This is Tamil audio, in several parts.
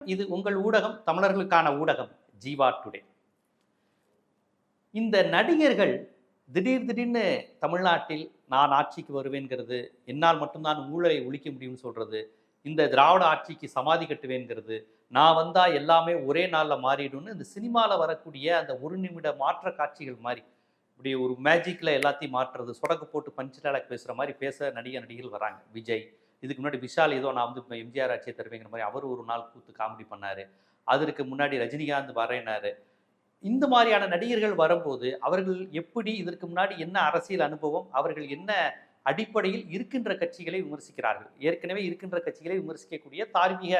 இது உங்கள் ஊடகம் தமிழர்களுக்கான ஊடகம் ஜீவா டுடே. இந்த நடிகர்கள் திடீர் திடீர்னு தமிழ்நாட்டில் நான் ஆட்சிக்கு வருவேங்கிறது என்னால் மட்டும்தான் ஊழலை ஒழிக்க முடியும்னு சொல்றது இந்த திராவிட ஆட்சிக்கு சமாதி கட்டுவேங்கிறது நான் வந்தா எல்லாமே ஒரே நாளில் மாறிடும்னு இந்த சினிமாவில் வரக்கூடிய அந்த ஒரு நிமிட மாற்ற காட்சிகள் மாதிரி இப்படி ஒரு மேஜிக்கில் எல்லாத்தையும் மாற்றுறது சொடக்கு போட்டு பஞ்சு பேசுகிற மாதிரி பேச நடிகை நடிகர்கள் வராங்க. விஜய் இதுக்கு முன்னாடி விஷால் ஏதோ நான் வந்து இப்போ எம்ஜிஆர் ஆட்சியை தருவேங்கிற மாதிரி அவர் ஒரு நாள் கூத்து காமெடி பண்ணார். அதற்கு முன்னாடி ரஜினிகாந்த் வரையினார் இந்த மாதிரியான நடிகர்கள் வரும்போது அவர்கள் எப்படி இதற்கு முன்னாடி என்ன அரசியல் அனுபவம் அவர்கள் என்ன அடிப்படையில் இருக்கின்ற கட்சிகளை விமர்சிக்கிறார்கள்? ஏற்கனவே இருக்கின்ற கட்சிகளை விமர்சிக்கக்கூடிய தார்மீக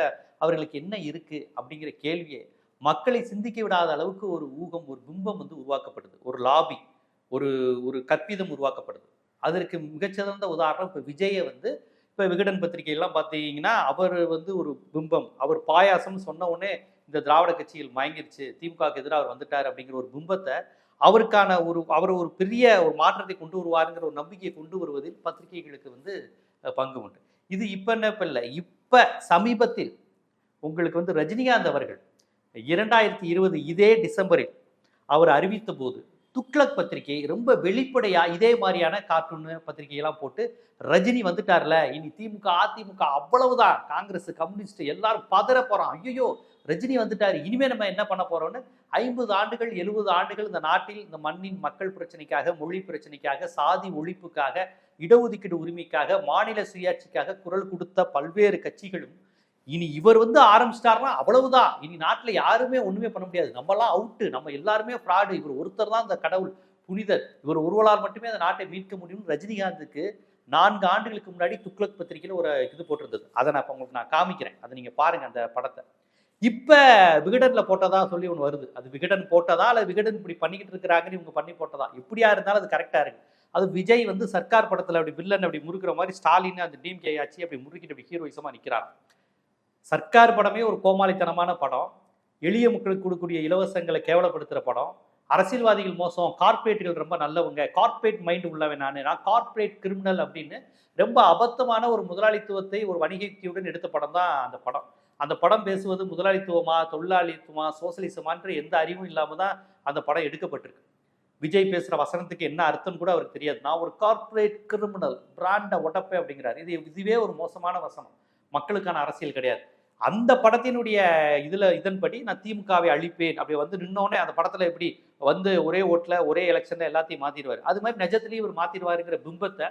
அவர்களுக்கு என்ன இருக்குது அப்படிங்கிற கேள்வியை மக்களை சிந்திக்க விடாத அளவுக்கு ஒரு ஊகம் ஒரு பிம்பம் வந்து உருவாக்கப்படுது. ஒரு லாபி ஒரு ஒரு கற்பிதம் உருவாக்கப்படுது. அதற்கு மிகச்சிறந்த உதாரணம் இப்போ விஜயை வந்து இப்போ விகடன் பத்திரிகையெல்லாம் பார்த்தீங்கன்னா அவர் வந்து ஒரு பிம்பம். அவர் பாயாசம்னு சொன்ன உடனே இந்த திராவிட கட்சியில் மயங்கிருச்சு. திமுகவுக்கு எதிராக அவர் வந்துட்டார் அப்படிங்கிற ஒரு பிம்பத்தை அவருக்கான ஒரு அவர் ஒரு பெரிய ஒரு மாற்றத்தை கொண்டு வருவாருங்கிற ஒரு நம்பிக்கையை கொண்டு வருவதில் பத்திரிகைகளுக்கு வந்து பங்கு உண்டு. இது இப்போ என்ன இப்போ இல்லை. இப்போ சமீபத்தில் உங்களுக்கு வந்து ரஜினிகாந்த் அவர்கள் இரண்டாயிரத்தி இருபது இதே டிசம்பரில் அவர் அறிவித்த போது துக்ளக் பத்திரிகை ரொம்ப வெளிப்படையா இதே மாதிரியான கார்ட்டூன் பத்திரிகையெல்லாம் போட்டு ரஜினி வந்துட்டார்ல இனி திமுக அதிமுக அவ்வளவுதான். காங்கிரஸ் கம்யூனிஸ்ட் எல்லாரும் பதற போறோம் ஐயோ ரஜினி வந்துட்டாரு. இனிமே நம்ம என்ன பண்ண போறோம்னு? ஐம்பது ஆண்டுகள் எழுபது ஆண்டுகள் இந்த நாட்டில் இந்த மண்ணின் மக்கள் பிரச்சனைக்காக மொழி பிரச்சனைக்காக சாதி ஒழிப்புக்காக இடஒதுக்கீடு உரிமைக்காக மாநில சுயாட்சிக்காக குரல் கொடுத்த பல்வேறு கட்சிகளும் இனி இவர் வந்து ஆரம்பிச்சிட்டாருன்னா அவ்வளவுதான். இனி நாட்டில் யாருமே ஒன்றுமே பண்ண முடியாது. நம்மலாம் அவுட்டு நம்ம எல்லாருமே ஃப்ராடு இவர் ஒருத்தர் தான் இந்த கடவுள் புனிதர். இவர் ஒருவரால் மட்டுமே அந்த நாட்டை மீட்க முடியும் ரஜினிகாந்துக்கு நான்கு ஆண்டுகளுக்கு முன்னாடி துக்ளக் பத்திரிகையில் ஒரு இது போட்டிருந்தது. அதை நான் இப்போ உங்களுக்கு நான் காமிக்கிறேன். அதை நீங்கள் பாருங்கள் அந்த படத்தை. இப்போ விகடனில் போட்டதா சொல்லி ஒன்று வருது. அது விகடன் போட்டதா அல்லது விகடன் இப்படி பண்ணிக்கிட்டு இருக்கிறாங்கன்னு இவங்க பண்ணி போட்டதா? எப்படியா இருந்தாலும் அது கரெக்டாக இருக்கு. அது விஜய் வந்து சர்க்கார் படத்தில் அப்படி வில்லன் அப்படி முறுக்குற மாதிரி ஸ்டாலின் அந்த டிஎம்கே ஆச்சு அப்படி முறுக்கிட்டு அப்படி ஹீரோயிசமாக நிற்கிறாங்க சர்க்கார் படமே ஒரு கோமாளித்தனமான படம். எளிய மக்களுக்கு கொடுக்கக்கூடிய இலவசங்களை கேவலப்படுத்துகிற படம். அரசியல்வாதிகள் மோசம். கார்ப்பரேட்டுகள் ரொம்ப நல்லவங்க. கார்ப்பரேட் மைண்ட் உள்ளவன் நான். நான் கார்ப்பரேட் கிரிமினல் அப்படின்னு ரொம்ப அபத்தமான ஒரு முதலாளித்துவத்தை ஒரு வணிகத்தியுடன் எடுத்த படம் தான் அந்த படம். அந்த படம் பேசுவது முதலாளித்துவமா தொழிலாளித்துவமா சோசியலிசமான்ற எந்த அறிவும் இல்லாமல் தான் அந்த படம் எடுக்கப்பட்டிருக்கு. விஜய் பேசுகிற வசனத்துக்கு என்ன அர்த்தம் கூட அவருக்கு தெரியாது. நான் ஒரு கார்ப்பரேட் கிரிமினல் பிராண்டை உடப்பேன் அப்படிங்கிறார். இது இதுவே ஒரு மோசமான வசனம். மக்களுக்கான அரசியல் கிடையாது. அந்த படத்தினுடைய இதில் இதன்படி நான் திமுகவை அழிப்பேன். அப்படி வந்து நின்னோடனே அந்த படத்தில் எப்படி வந்து ஒரே ஓட்டில் ஒரே எலெக்ஷனில் எல்லாத்தையும் மாற்றிடுவார் அது மாதிரி நிஜத்துலேயும் இவர் மாற்றிடுவாருங்கிற பிம்பத்தை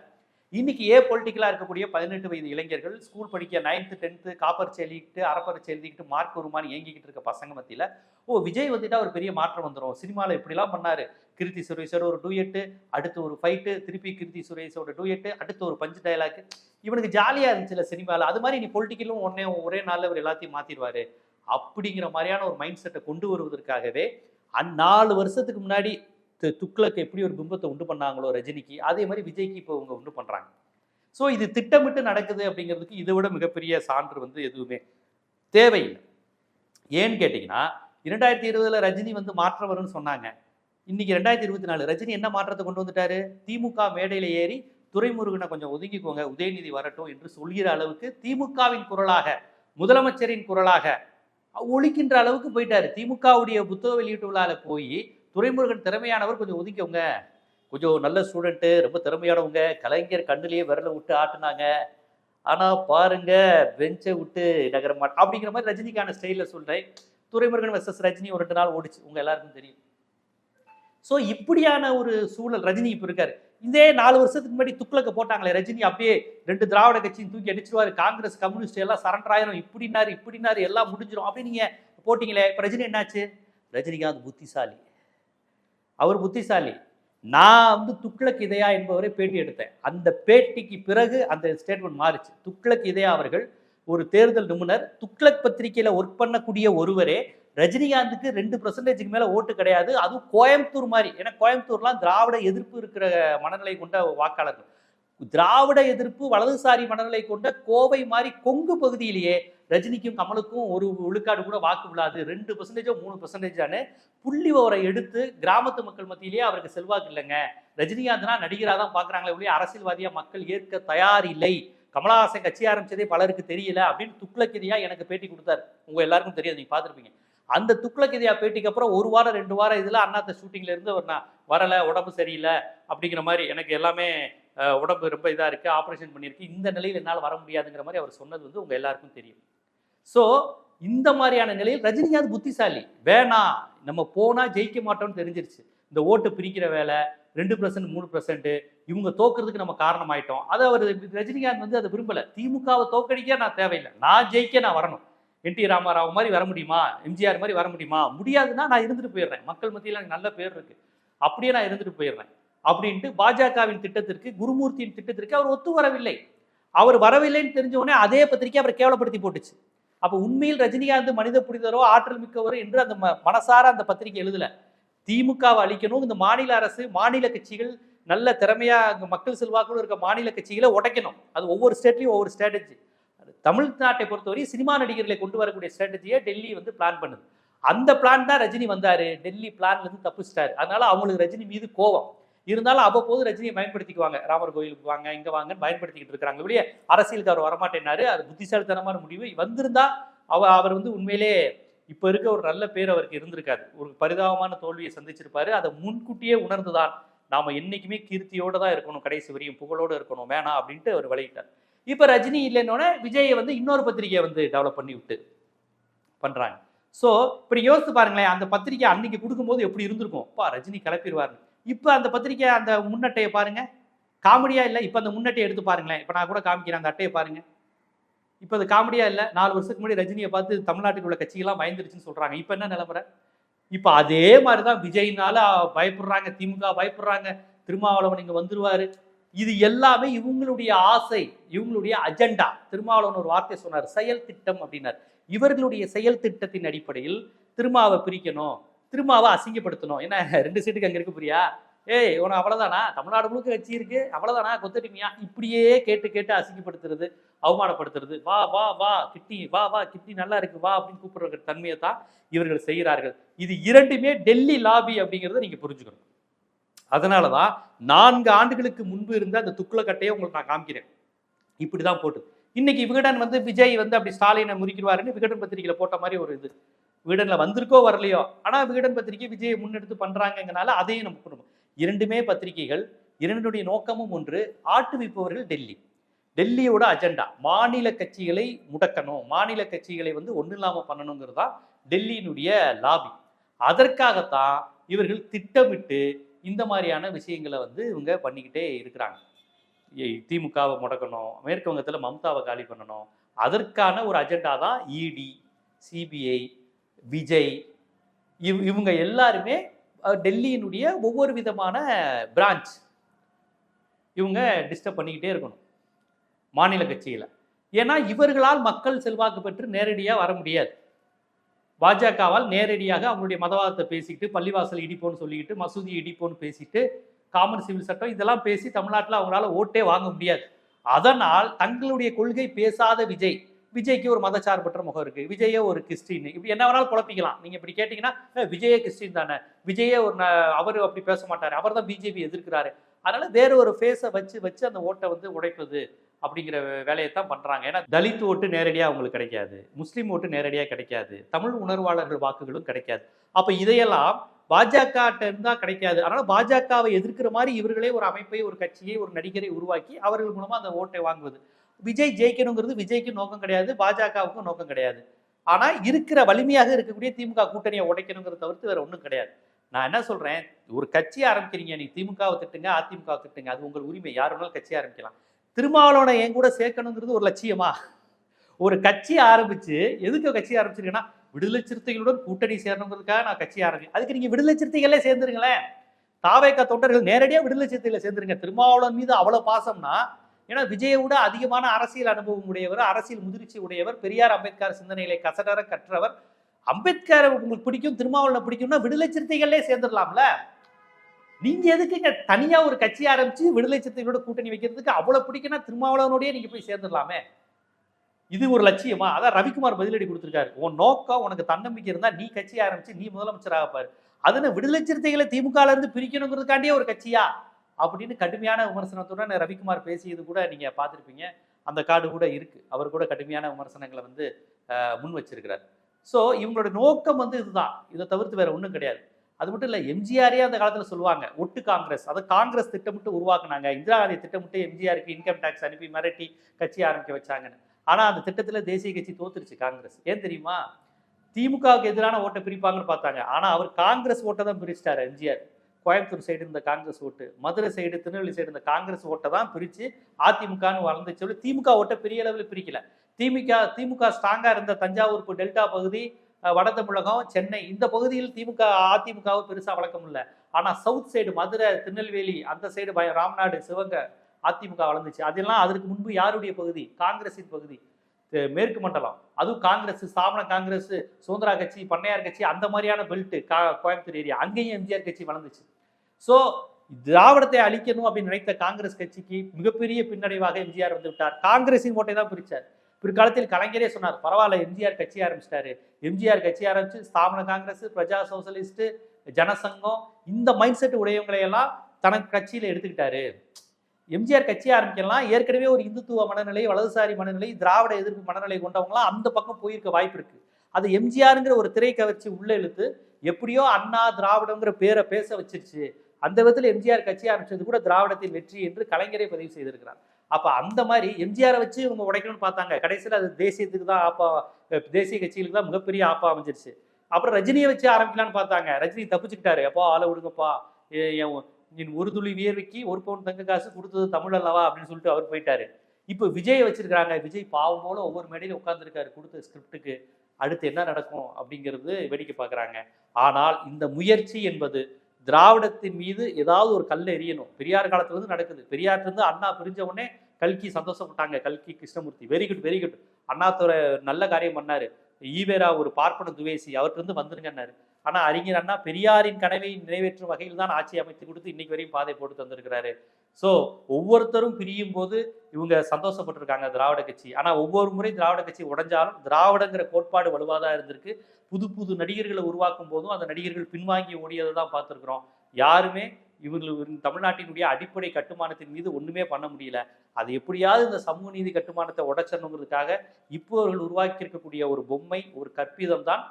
இன்னைக்கு ஏ பொலிட்டிக்கலாக இருக்கக்கூடிய பதினெட்டு வயது இளைஞர்கள் ஸ்கூல் படிக்க நைன்த்து டென்த்து காப்பர் எழுதிக்கிட்டு அரப்பர் எழுதிக்கிட்டு மார்க் வருமானு ஏங்கிக்கிட்டு இருக்க பசங்க மத்தியில் ஓ விஜய் வந்துட்டா ஒரு பெரிய மாற்றம் வந்துடும் சினிமாவில் இப்படிலாம் பண்ணார். கிருத்தி சுரேஷர் ஒரு டூயட்டு அடுத்து ஒரு ஃபைட்டு திருப்பி கிருத்தி சுரேஷோட டூயட்டு அடுத்து ஒரு பஞ்சு டயலாக் இவனுக்கு ஜாலியாக இருந்துச்சுல சினிமாவில் அது மாதிரி நீ பொலிட்டிக்கலும் ஒன்னே ஒரே நாளில் அவர் எல்லாத்தையும் மாற்றிடுவார் அப்படிங்கிற மாதிரியான ஒரு மைண்ட் செட்டை கொண்டு வருவதற்காகவே அந் நாலு வருஷத்துக்கு முன்னாடி துக்ளக் எப்படி ஒரு பிம்பத்தை உண்டு பண்ணாங்களோ ரஜினிக்கு அதே மாதிரி விஜய்க்கு இப்போ இவங்க உண்டு பண்ணுறாங்க ஸோ இது திட்டமிட்டு நடக்குது அப்படிங்கிறதுக்கு இதை விட மிகப்பெரிய சான்று வந்து எதுவுமே தேவையில்லை. ஏன்னு கேட்டிங்கன்னா இரண்டாயிரத்தி இருபதில் ரஜினி வந்து மாற்றம் வரும்னு சொன்னாங்க. இன்னைக்கு ரெண்டாயிரத்தி இருபத்தி நாலு ரஜினி என்ன மாற்றத்தை கொண்டு வந்துட்டாரு? திமுக மேடையில் ஏறி துரைமுருகனை கொஞ்சம் ஒதுங்கிக்கோங்க உதயநிதி வரட்டும் என்று சொல்கிற அளவுக்கு திமுகவின் குரலாக முதலமைச்சரின் குரலாக ஒழிக்கின்ற அளவுக்கு போயிட்டாரு. திமுகவுடைய புத்தக வெளியீட்டு விழாவில் போய் துரைமுருகன் திறமையானவர் கொஞ்சம் ஒதுக்கிக்கோங்க. கொஞ்சம் நல்ல ஸ்டூடெண்ட்டு ரொம்ப திறமையானவங்க. கலைஞர் கண்ணிலேயே விரல விட்டு ஆட்டினாங்க. ஆனால் பாருங்க பெஞ்சை விட்டு நகர மாட்டோம் அப்படிங்கிற மாதிரி ரஜினிக்கான ஸ்டைலில் சொல்கிறேன் துரைமுருகன் வெர்சஸ் ரஜினி ஒரு ரெண்டு நாள் ஓடிச்சு. உங்கள் எல்லாருக்கும் தெரியும். ஸோ இப்படியான ஒரு சூழல் ரஜினி இப்போ இருக்காரு. இதே நாலு வருஷத்துக்கு முன்னாடி துக்ளக்க போட்டாங்களே ரஜினி அப்படியே ரெண்டு திராவிட கட்சியும் தூக்கி அடிச்சிருவாரு. காங்கிரஸ் கம்யூனிஸ்ட் எல்லாம் சரண்டர் ஆயிரும். இப்படினாரு இப்படினாரு எல்லாம் முடிஞ்சிடும் அப்படி நீங்க போட்டீங்களே இப்போ ரஜினி என்னாச்சு? ரஜினிகாந்த் புத்திசாலி. அவர் புத்திசாலி. நான் வந்து துக்ளக் இதயா என்பவரை பேட்டி எடுத்தேன். அந்த பேட்டிக்கு பிறகு அந்த ஸ்டேட்மெண்ட் மாறுச்சு. துக்ளக் இதயா அவர்கள் ஒரு தேர்தல் நிபுணர். துக்ளக் பத்திரிகையில ஒர்க் பண்ணக்கூடிய ஒருவரே ரஜினிகாந்துக்கு ரெண்டு பர்சன்டேஜுக்கு மேல ஓட்டு கிடையாது. அதுவும் கோயம்புத்தூர் மாதிரி. ஏன்னா கோயம்புத்தூர்லாம் திராவிட எதிர்ப்பு இருக்கிற மனநிலை கொண்ட வாக்காளர்கள். திராவிட எதிர்ப்பு வலதுசாரி மனநிலை கொண்ட கோவை மாதிரி கொங்கு பகுதியிலேயே ரஜினிக்கும் கமலுக்கும் ஒரு விழுக்காடு கூட வாக்கு விழாது. ரெண்டு பர்சன்டேஜோ மூணு பர்சன்டேஜானு புள்ளி ஓரை எடுத்து கிராமத்து மக்கள் மத்தியிலேயே அவருக்கு செல்வாக்கு இல்லைங்க. ரஜினிகாந்த்னா நடிகராக தான் பார்க்குறாங்களே ஒழிய அரசியல்வாதியாக மக்கள் ஏற்க தயார் இல்லை. கமலஹாசன் கட்சி ஆரம்பிச்சதே பலருக்கு தெரியல அப்படின்னு துக்ளக்கிதியா எனக்கு பேட்டி கொடுத்தாரு. உங்க எல்லாருக்கும் தெரியாது நீங்க பார்த்துருப்பீங்க. அந்த துக்ளக்கிதியா பேட்டிக்கு அப்புறம் ஒரு வாரம் ரெண்டு வாரம் இதில் அண்ணாத்த ஷூட்டிங்ல இருந்து நான் வரல உடம்பு சரியில்லை அப்படிங்கிற மாதிரி எனக்கு எல்லாமே உடம்பு ரொம்ப இதாக இருக்குது ஆப்ரேஷன் பண்ணியிருக்கு இந்த நிலையில் என்னால் வர முடியாதுங்கிற மாதிரி அவர் சொன்னது வந்து உங்கள் எல்லாருக்கும் தெரியும். ஸோ இந்த மாதிரியான நிலையில் ரஜினிகாந்த் புத்திசாலி. வேணாம் நம்ம போனால் ஜெயிக்க மாட்டோம்னு தெரிஞ்சிருச்சு. இந்த ஓட்டு பிரிக்கிற வேலை ரெண்டு பர்சன்ட் மூணு பர்சன்ட் இவங்க தோக்குறதுக்கு நம்ம காரணமாயிட்டோம். அதை அவர் ரஜினிகாந்த் வந்து அதை விரும்பலை. திமுகவை தோக்கடிக்க நான் தேவையில்லை. நான் ஜெயிக்க நான் வரணும். என் டி ராமாராவ் மாதிரி வர முடியுமா? எம்ஜிஆர் மாதிரி வர முடியுமா? முடியாதுன்னா நான் இருந்துட்டு போயிடுறேன். மக்கள் மத்தியில் எனக்கு நல்ல பேர் இருக்கு. அப்படியே நான் இருந்துட்டு போயிடுறேன். அப்படின்ட்டு பாஜகவின் திட்டத்திற்கு குருமூர்த்தியின் திட்டத்திற்கு அவர் ஒத்து வரவில்லை. அவர் வரவில்லைன்னு தெரிஞ்ச உடனே அதே பத்திரிக்கை அவர் கேவலப்படுத்தி போட்டுச்சு. அப்போ உண்மையில் ரஜினிகாந்த் மனித புரிதரோ ஆற்றல் மிக்கவரோ என்று அந்த ம- மனசார அந்த பத்திரிக்கை எழுதல. திமுகவை அழிக்கணும் இந்த மாநில அரசு மாநில கட்சிகள் நல்ல திறமையா மக்கள் செல்வாக்குள்ள இருக்க மாநில கட்சிகளை உடைக்கணும். அது ஒவ்வொரு ஸ்டேட்லையும் ஒவ்வொரு ஸ்ட்ராட்டஜி தமிழ்நாட்டை பொறுத்தவரை சினிமா நடிகர்களை கொண்டு வரக்கூடிய ஸ்ட்ராட்டஜியை டெல்லி வந்து பிளான் பண்ணுது. அந்த பிளான் தான் ரஜினி வந்தாரு. டெல்லி பிளான்ல இருந்து தப்பிச்சிட்டாரு. அதனால அவங்களுக்கு ரஜினி மீது கோவம் இருந்தாலும் அவ்வப்போது ரஜினியை பயன்படுத்திக்குவாங்க. ராமர் கோயிலுக்கு வாங்க இங்க வாங்கன்னு பயன்படுத்திக்கிட்டு இருக்கிறாங்க. வெளியே அரசியலுக்கு அவர் வரமாட்டேனாரு அது புத்திசாலித்தனமான முடிவு. வந்திருந்தா அவ அவர் வந்து உண்மையிலே இப்ப இருக்க ஒரு நல்ல பேர் அவருக்கு இருந்திருக்காது. ஒரு பரிதாபமான தோல்வியை சந்திச்சிருப்பாரு. அதை முன்கூட்டியே உணர்ந்துதான் நாம என்னைக்குமே கீர்த்தியோட தான் இருக்கணும் கடைசி வரையும் புகழோடு இருக்கணும் வேணாம் அப்படின்ட்டு அவர் விலகிட்டார். இப்ப ரஜினி இல்லைன்னொன்னே விஜயை வந்து இன்னொரு பத்திரிகையை வந்து டெவலப் பண்ணி விட்டு பண்றாங்க. ஸோ இப்படி யோசித்து பாருங்களேன் அந்த பத்திரிக்கை அன்னைக்கு கொடுக்கும்போது எப்படி இருந்திருக்கும்? அப்பா ரஜினி கிளப்பிடுவார்னு இப்போ அந்த பத்திரிக்கை அந்த முன்னட்டையை பாருங்க. காமெடியா இல்லை இப்போ அந்த முன்னட்டையை எடுத்து பாருங்களேன். இப்போ நான் கூட காமிக்கிறேன் அந்த அட்டையை பாருங்க. இப்போ அது காமெடியா இல்லை நாலு வருஷத்துக்கு முன்னாடி ரஜினியை பார்த்து தமிழ்நாட்டில் உள்ள கட்சிகள்லாம் பயந்துருச்சுன்னு சொல்றாங்க. இப்போ என்ன நிலவரை இப்போ அதே மாதிரி தான் விஜய்னால பயப்படுறாங்க திமுக பயப்படுறாங்க திருமாவளவன் இங்கே வந்துருவாரு. இது எல்லாமே இவங்களுடைய ஆசை இவங்களுடைய அஜெண்டா. திருமாவளவன் ஒரு வார்த்தை சொன்னார் செயல் திட்டம் அப்படின்னார். இவர்களுடைய செயல் திட்டத்தின் அடிப்படையில் திருமாவை பிரிக்கணும். திருமாவை அசிங்கப்படுத்தணும். என்ன ரெண்டு சீட்டுக்கு அங்கே இருக்கு புரியா? ஏய் உன அவ்வளோதானா தமிழ்நாடு முழுக்க கட்சி இருக்கு. அவ்வளோதானா கொத்தடிமையா? இப்படியே கேட்டு கேட்டு அசிங்கப்படுத்துறது அவமானப்படுத்துறது. வா வா வா கிட்னி வா வா கிட்னி நல்லா இருக்கு வா அப்படின்னு கூப்பிடுற தன்மையை தான் இவர்கள் செய்கிறார்கள். இது இரண்டுமே டெல்லி லாபி அப்படிங்கிறத நீங்க புரிஞ்சுக்கணும். அதனால தான் நான்கு ஆண்டுகளுக்கு முன்பு இருந்த அந்த துக்குளக்கட்டையை உங்களுக்கு நான் காமிக்கிறேன். இப்படி தான் போட்டு. இன்னைக்கு விகடன் வந்து விஜய் வந்து அப்படி ஸ்டாலினை முறிக்கிறாருன்னு விகடன் பத்திரிகையில் போட்ட மாதிரி ஒரு இது. வீடனில் வந்திருக்கோ வரலையோ? ஆனால் வீடன் பத்திரிகை விஜயை முன்னெடுத்து பண்ணுறாங்கங்கனால அதையும் நம்ம கொடுக்கணும் இரண்டுமே பத்திரிகைகள் இரண்டுடைய நோக்கமும் ஒன்று ஆட்டுவிப்பவர்கள் டெல்லி. டெல்லியோட அஜெண்டா மாநில கட்சிகளை முடக்கணும். மாநில கட்சிகளை வந்து ஒன்றும் இல்லாமல் பண்ணணுங்கிறது தான் டெல்லியினுடைய லாபி. அதற்காகத்தான் இவர்கள் திட்டமிட்டு இந்த மாதிரியான விஷயங்களை வந்து இவங்க பண்ணிக்கிட்டே இருக்கிறாங்க. ஏய், திமுகவை முடக்கணும் மேற்கு வங்கத்தில் மம்தாவை காலி பண்ணணும். அதற்கான ஒரு அஜெண்டா தான் இடி சிபிஐ விஜய் இவ் இவங்க எல்லாருமே டெல்லியினுடைய ஒவ்வொரு விதமான பிரான்ச். இவங்க டிஸ்டர்ப் பண்ணிக்கிட்டே இருக்கணும் மாநில கட்சியில். ஏன்னா இவர்களால் மக்கள் செல்வாக்கு பெற்று நேரடியாக வர முடியாது. பாஜகவால் நேரடியாக அவங்களுடைய மதவாதத்தை பேசிக்கிட்டு பள்ளிவாசல் இடிப்போன்னு சொல்லிக்கிட்டு மசூதி இடிப்போன்னு பேசிட்டு காமன் சிவில் சட்டம் இதெல்லாம் பேசி தமிழ்நாட்டில் அவங்களால ஓட்டே வாங்க முடியாது. அதனால் தங்களுடைய கொள்கை பேசாத விஜய் விஜய்க்கு ஒரு மதச்சார்பற்ற முகம் இருக்கு. விஜயே ஒரு கிறிஸ்டின் இப்படி என்ன வேணாலும் குழப்பிக்கலாம். நீங்க இப்படி கேட்டீங்கன்னா விஜயே கிறிஸ்டின் தானே. விஜயே ஒரு அவர் அப்படி பேச மாட்டாரு. அவர் தான் பிஜேபி எதிர்க்கிறாரு. அதனால வேற ஒரு ஃபேஸை வச்சு வச்சு அந்த ஓட்டை வந்து உடைப்பது அப்படிங்கிற வேலையை தான் பண்றாங்க. ஏன்னா தலித் ஓட்டு நேரடியாக அவங்களுக்கு கிடைக்காது. முஸ்லீம் ஓட்டு நேரடியாக கிடைக்காது. தமிழ் உணர்வாளர்கள் வாக்குகளும் கிடைக்காது. அப்ப இதையெல்லாம் பாஜக தான் கிடைக்காது. அதனால பாஜகவை எதிர்க்கிற மாதிரி இவர்களே ஒரு அமைப்பை ஒரு கட்சியை ஒரு நடிகரை உருவாக்கி அவர்கள் மூலமா அந்த ஓட்டை வாங்குவது. விஜய் ஜெயிக்கணுங்கிறது விஜய்க்கு நோக்கம் கிடையாது பாஜகவுக்கும் நோக்கம் கிடையாது. ஆனால் இருக்கிற வலிமையாக இருக்கக்கூடிய திமுக கூட்டணியை உடைக்கணுங்கிறத தவிர்த்து வேற ஒன்றும் கிடையாது. நான் என்ன சொல்கிறேன் ஒரு கட்சி ஆரம்பிக்கிறீங்க நீ திமுகவை திட்டுங்க அதிமுக திட்டுங்க அது உங்கள் உரிமை. யார் வேணாலும் கட்சி ஆரம்பிக்கலாம். திருமாவளவனை என் கூட சேர்க்கணுங்கிறது ஒரு லட்சியமா? ஒரு கட்சி ஆரம்பிச்சு எதுக்கு கட்சி ஆரம்பிச்சிருக்கேன்னா விடுதலை சிறுத்தைகளுடன் கூட்டணி சேரணுங்கிறதுக்காக நான் கட்சி ஆரம்பிக்கிறேன். அதுக்கு நீங்கள் விடுதலை சிறுத்தைகளே சேர்ந்துருங்களேன். தாவேக்கா தொண்டர்கள் நேரடியாக விடுதலை சிறுத்தைகளை சேர்ந்துருங்க. திருமாவளவன் மீது அவ்வளோ பாசம்னா ஏன்னா விஜயை விட அதிகமான அரசியல் அனுபவம் உடையவர் அரசியல் முதிர்ச்சி உடையவர் பெரியார் அம்பேத்கர் சிந்தனைகளை கசடர கற்றவர். அம்பேத்கர் உங்களுக்கு பிடிக்கும் திருமாவளவனை பிடிக்கும்னா விடுதலை சிறுத்தைகளே சேர்ந்துடலாம்ல? நீங்க எதுக்குங்க தனியா ஒரு கட்சி ஆரம்பிச்சு விடுதலை சிறுத்தைகளோட கூட்டணி வைக்கிறதுக்கு அவ்வளவு பிடிக்கும்னா திருமாவளவனோடய நீங்க போய் சேர்ந்துடலாமே? இது ஒரு லட்சியமா? அதான் ரவிக்குமார் பதிலடி கொடுத்துருக்காரு. உன் நோக்கம் உனக்கு தன்னம்பிக்கை இருந்தா நீ கட்சி ஆரம்பிச்சு நீ முதலமைச்சராக பாரு. அதுன்னு விடுதலை சிறுத்தைகளை திமுக இருந்து பிரிக்கணுங்கிறதுக்காண்டியே ஒரு கட்சியா? அப்படின்னு கடுமையான விமர்சனத்துடன் ரவிக்குமார் பேசியது கூட நீங்க பார்த்துருப்பீங்க. அந்த கார்டு கூட இருக்கு. அவர் கூட கடுமையான விமர்சனங்களை வந்து முன் வச்சிருக்கிறார். ஸோ இவங்களோட நோக்கம் வந்து இதுதான். இதை தவிர்த்து வேற ஒன்றும் கிடையாது. அது மட்டும் இல்லை எம்ஜிஆரே அந்த காலத்தில் சொல்லுவாங்க ஒட்டு காங்கிரஸ். அதை காங்கிரஸ் திட்டமிட்டு உருவாக்குனாங்க. இந்திரா காந்தி திட்டமிட்டு எம்ஜிஆருக்கு இன்கம் டேக்ஸ் அனுப்பி மிரட்டி கட்சி ஆரம்பிக்க வச்சாங்கன்னு. ஆனால் அந்த திட்டத்தில் தேசிய கட்சி தோத்துருச்சு காங்கிரஸ். ஏன் தெரியுமா? திமுகவுக்கு எதிரான ஓட்டை பிரிப்பாங்கன்னு பார்த்தாங்க. ஆனால் அவர் காங்கிரஸ் ஓட்டை தான் பிரிச்சிட்டாரு எம்ஜிஆர். கோயம்புத்தூர் சைடு இந்த காங்கிரஸ் ஓட்டு மதுரை சைடு திருநெல்வேலி சைடு இந்த காங்கிரஸ் ஓட்டை தான் பிரித்து அதிமுகன்னு வளர்ந்துச்சு சொல்லி திமுக ஓட்டை பெரிய அளவில் பிரிக்கல. திமுக திமுக ஸ்ட்ராங்காக இருந்த தஞ்சாவூர் டெல்டா பகுதி வட தமிழகம் சென்னை இந்த பகுதியில் திமுக அதிமுகவை பெருசாக வழக்கம் இல்லை ஆனால் சவுத் சைடு மதுரை திருநெல்வேலி அந்த சைடு பய ராம்நாடு சிவங்க அதிமுக வளர்ந்துச்சு. அதெல்லாம் அதற்கு முன்பு யாருடைய பகுதி? காங்கிரஸின் பகுதி. மேற்கு மண்டலம். அதுவும் காங்கிரஸ் சாமன காங்கிரஸ் சுதந்திரா கட்சி பண்ணையார் கட்சி அந்த மாதிரியான பெல்ட்டு கா கோயம்புத்தூர் ஏரியா. அங்கேயும் எம்ஜிஆர் கட்சி வளர்ந்துச்சு. ஸோ திராவிடத்தை அழிக்கணும் அப்படின்னு நினைத்த காங்கிரஸ் கட்சிக்கு மிகப்பெரிய பின்னடைவாக எம்ஜிஆர் வந்து விட்டார். காங்கிரஸின் ஓட்டை தான் பிரித்தார் பிற்காலத்தில் கலைஞரே சொன்னார் பரவாயில்ல எம்ஜிஆர் கட்சி ஆரம்பிச்சிட்டாரு. எம்ஜிஆர் கட்சி ஆரம்பிச்சு ஸ்தாபன காங்கிரஸ் பிரஜா சோசலிஸ்ட் ஜனசங்கம் இந்த மைண்ட் செட் உடையவங்களை எல்லாம் தனக்கு கட்சியில் எடுத்துக்கிட்டாரு. எம்ஜிஆர் கட்சி ஆரம்பிக்கலாம். ஏற்கனவே ஒரு இந்துத்துவ மனநிலை வலதுசாரி மனநிலை திராவிட எதிர்ப்பு மனநிலை கொண்டவங்களாம் அந்த பக்கம் போயிருக்க வாய்ப்பு இருக்கு. அது எம்ஜிஆருங்கிற ஒரு திரை கவர்ச்சி உள்ள இழுத்து எப்படியோ அண்ணா திராவிடங்கிற பேரை பேச வச்சிருச்சு. அந்த விதத்தில் எம்ஜிஆர் கட்சி ஆரம்பிச்சது கூட திராவிடத்தின் வெற்றி என்று கலைஞரே பதிவு செய்திருக்கிறார். அப்போ அந்த மாதிரி எம்ஜிஆரை வச்சு இவங்க உடைக்கணும்னு பார்த்தாங்க. கடைசியில் அது தேசியத்துக்கு தான் ஆப்பா தேசிய கட்சிகளுக்கு தான் மிகப்பெரிய ஆப்பா அமைஞ்சிருச்சு. அப்புறம் ரஜினியை வச்சு ஆரம்பிக்கலாம்னு பார்த்தாங்க. ரஜினி தப்பிச்சுக்கிட்டாரு. அப்பா ஆளை விடுங்கப்பா. ஏ- என் என் ஒரு துளி வியர்வைக்கு ஒரு பவுன் தங்க காசு கொடுத்தது தமிழ் அல்லவா அப்படின்னு சொல்லிட்டு அவர் போயிட்டாரு. இப்போ விஜய் வச்சிருக்கிறாங்க. விஜய் பாவம் போல ஒவ்வொரு மேடையிலும் உட்காந்துருக்காரு கொடுத்த ஸ்கிரிப்டுக்கு அடுத்து என்ன நடக்கும் அப்படிங்கிறது வேடிக்கை பார்க்குறாங்க. ஆனால் இந்த முயற்சி என்பது திராவிடத்தின் மீது ஏதாவது ஒரு கல் எறியணும் பெரியார் காலத்துலேருந்து நடக்குது. பெரியார்லேருந்து அண்ணா பிரிஞ்ச உடனே கல்கி சந்தோஷப்பட்டாங்க கல்கி Krishnamurthy. Very good very good Annadurai நல்ல காரியம் பண்ணாரு. ஈவேரா ஒரு பார்ப்பன துவேசி அவர்கிட்ட இருந்து வந்துருங்கன்னாரு. ஆனால் அறிஞர் அண்ணா பெரியாரின் கனவை நிறைவேற்றும் வகையில் தான் ஆட்சி அமைத்து கொடுத்து இன்னைக்கு வரையும் பாதை போட்டு தந்திருக்கிறாரு. ஸோ ஒவ்வொருத்தரும் பிரியும் போது இவங்க சந்தோஷப்பட்டிருக்காங்க திராவிட கட்சி. ஆனால் ஒவ்வொரு முறை திராவிட கட்சி உடைஞ்சாலும் திராவிடங்கிற கோட்பாடு வலுவாதான் இருந்திருக்கு. புது புது நடிகர்களை உருவாக்கும் போதும் அந்த நடிகர்கள் பின்வாங்கி ஓடியதை தான் பார்த்துருக்குறோம். யாருமே இவர்கள் தமிழ்நாட்டினுடைய அடிப்படை கட்டுமானத்தின் மீது ஒன்றுமே பண்ண முடியல. அது எப்படியாவது இந்த சமூக நீதி கட்டுமானத்தை உடைச்சணுங்கிறதுக்காக இப்போ அவர்கள் உருவாக்கி இருக்கக்கூடிய ஒரு பொம்மை ஒரு கற்பிதம் தான்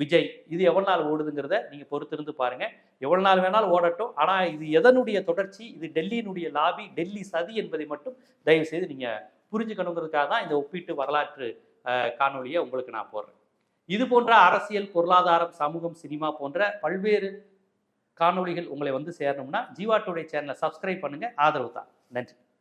விஜய் இது எவ்வளோ நாள் ஓடுதுங்கிறத நீங்கள் பொறுத்திருந்து பாருங்க. எவ்வளோ நாள் வேணாலும் ஓடட்டும். ஆனால் இது எதனுடைய தொடர்ச்சி? இது டெல்லியினுடைய லாபி டெல்லி சதி என்பதை மட்டும் தயவு செய்து நீங்கள் புரிஞ்சுக்கணுங்கிறதுக்காக தான் இந்த ஒப்பீட்டு வரலாற்று காணொலியை காணொளியை உங்களுக்கு நான் போடுறேன். இது போன்ற அரசியல் பொருளாதாரம் சமூகம் சினிமா போன்ற பல்வேறு காணொளிகள் உங்களை வந்து சேரணும்னா ஜீவா டுடே சேனலை சப்ஸ்கிரைப் பண்ணுங்கள் ஆதரவு தான். நன்றி.